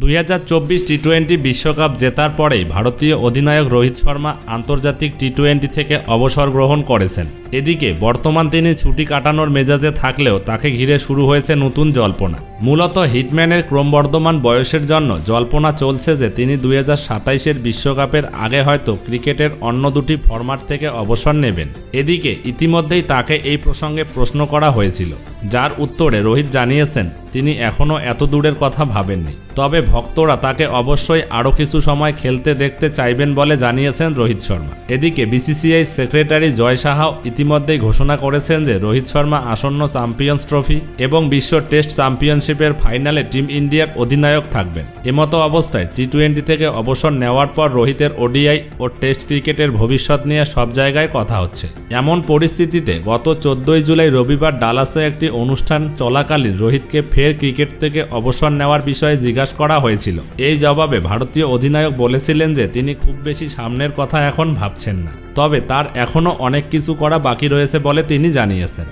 দুই হাজার চব্বিশ টি টোয়েন্টি বিশ্বকাপ জেতার পরেই ভারতীয় অধিনায়ক রোহিত শর্মা আন্তর্জাতিক টি টোয়েন্টি থেকে অবসর গ্রহণ করেছেন। এদিকে বর্তমান তিনি ছুটি কাটানোর মেজাজে থাকলেও তাকে ঘিরে শুরু হয়েছে নতুন জল্পনা। মূলত হিটম্যানের ক্রমবর্ধমান বয়সের জন্য জল্পনা চলছে যে তিনি দুই হাজার সাতাইশের বিশ্বকাপের আগে হয়তো ক্রিকেটের অন্য দুটি ফরম্যাট থেকে অবসর নেবেন। এদিকে ইতিমধ্যেই তাকে এই প্রসঙ্গে প্রশ্ন করা হয়েছিল, যার উত্তরে রোহিত জানিয়েছেন তিনি এখনও এত দূরের কথা ভাবেননি। তবে ভক্তরা তাকে অবশ্যই আরও কিছু সময় খেলতে দেখতে চাইবেন বলে জানিয়েছেন রোহিত শর্মা। এদিকে বিসিসিআই সেক্রেটারি জয় সাহাও ইতিমধ্যেই ঘোষণা করেছেন যে রোহিত শর্মা আসন্ন চ্যাম্পিয়ন্স ট্রফি এবং বিশ্ব টেস্ট চ্যাম্পিয়নশিপের ফাইনালে টিম ইন্ডিয়ার অধিনায়ক থাকবেন। এমতো অবস্থায় টি টোয়েন্টি থেকে অবসর নেওয়ার পর রোহিতের ওডিআই ও টেস্ট ক্রিকেটের ভবিষ্যৎ নিয়ে সব জায়গায় কথা হচ্ছে। এমন পরিস্থিতিতে গত চোদ্দই জুলাই রবিবার ডালাসে একটি অনুষ্ঠান চলাকালীন রোহিতকে ফের ক্রিকেট থেকে অবসর নেওয়ার বিষয়ে জিজ্ঞাসা করা হয়েছিল। এই জবাবে ভারতীয় অধিনায়ক বলেছিলেন যে, তিনি খুব বেশি সামনের কথা এখন ভাবছেন না। তবে তার এখনও অনেক কিছু করা বাকি রয়েছে বলে তিনি জানিয়েছেন।